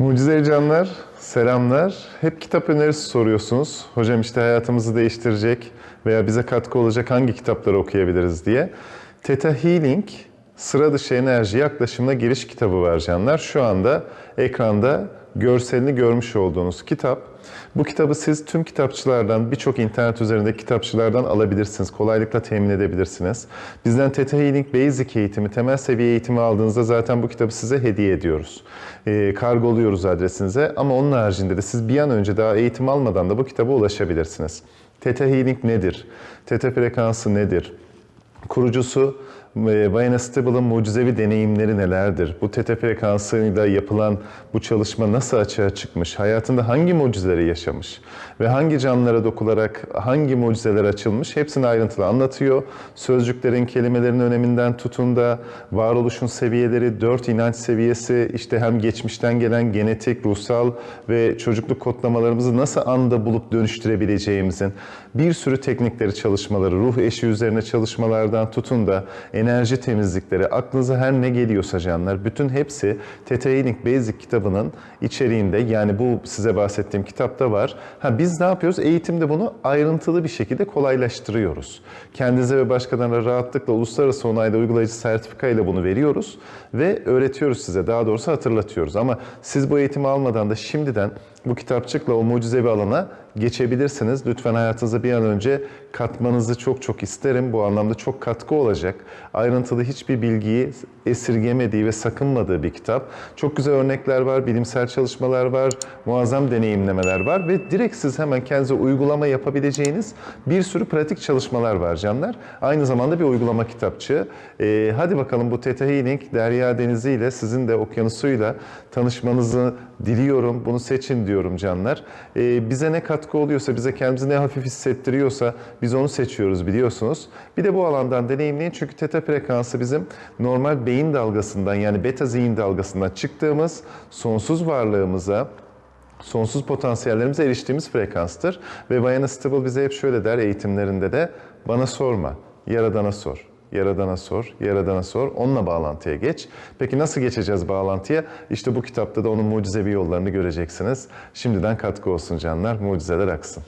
Mucize canlar, selamlar. Hep kitap önerisi soruyorsunuz. Hocam işte hayatımızı değiştirecek veya bize katkı olacak hangi kitapları okuyabiliriz diye. Theta Healing, sıra dışı enerji yaklaşımına giriş kitabı var canlar. Şu anda ekranda görselini görmüş olduğunuz kitap. Bu kitabı siz tüm kitapçılardan, birçok internet üzerindeki kitapçılardan alabilirsiniz. Kolaylıkla temin edebilirsiniz. Bizden Theta Healing Basic eğitimi, temel seviye eğitimi aldığınızda zaten bu kitabı size hediye ediyoruz. Ee, kargoluyoruz adresinize ama onun haricinde de siz bir an önce daha eğitim almadan da bu kitaba ulaşabilirsiniz. Theta Healing nedir? Theta frekansı nedir? Kurucusu e, Bayana Stable'ın mucizevi deneyimleri nelerdir? Bu teta frekansıyla yapılan bu çalışma nasıl açığa çıkmış? Hayatında hangi mucizeleri yaşamış? Ve hangi canlılara dokularak hangi mucizeler açılmış? Hepsini ayrıntılı anlatıyor. Sözcüklerin, kelimelerin öneminden tutun da varoluşun seviyeleri, dört inanç seviyesi, işte hem geçmişten gelen genetik, ruhsal ve çocukluk kodlamalarımızı nasıl anda bulup dönüştürebileceğimizin bir sürü teknikleri, çalışmaları, ruh eşi üzerine çalışmalardan tutun da enerji temizlikleri, aklınıza her ne geliyorsa canlar, bütün hepsi Theta Healing Basic kitabının içeriğinde yani bu size bahsettiğim kitapta var. Ha biz ne yapıyoruz? Eğitimde bunu ayrıntılı bir şekilde kolaylaştırıyoruz. Kendinize ve başkalarına rahatlıkla uluslararası onayda uygulayıcı sertifika ile bunu veriyoruz ve öğretiyoruz size. Daha doğrusu hatırlatıyoruz. Ama siz bu eğitimi almadan da şimdiden bu kitapçıkla o mucizevi alana geçebilirsiniz. Lütfen hayatınıza bir an önce katmanızı çok çok isterim. Bu anlamda çok katkı olacak. Ayrıntılı hiçbir bilgiyi esirgemediği ve sakınmadığı bir kitap. Çok güzel örnekler var, bilimsel çalışmalar var, muazzam deneyimlemeler var ve direkt siz hemen kendinize uygulama yapabileceğiniz bir sürü pratik çalışmalar var canlar. Aynı zamanda bir uygulama kitapçığı. Ee, hadi bakalım bu Theta Healing, Derya Denizi ile sizin de okyanusuyla tanışmanızı diliyorum. Bunu seçin diyorum canlar. Ee, bize ne katkı oluyorsa, bize kendimizi ne hafif hissettiriyorsa biz onu seçiyoruz biliyorsunuz. Bir de bu alandan deneyimleyin çünkü teta frekansı bizim normal beyin dalgasından yani beta zihin dalgasından çıktığımız sonsuz varlığımıza, sonsuz potansiyellerimize eriştiğimiz frekanstır. Ve Bayana Stable bize hep şöyle der eğitimlerinde de bana sorma, Yaradan'a sor. Yaradana sor, Yaradana sor, onunla bağlantıya geç. Peki nasıl geçeceğiz bağlantıya? İşte bu kitapta da onun mucizevi yollarını göreceksiniz. Şimdiden katkı olsun canlar, mucizeler aksın.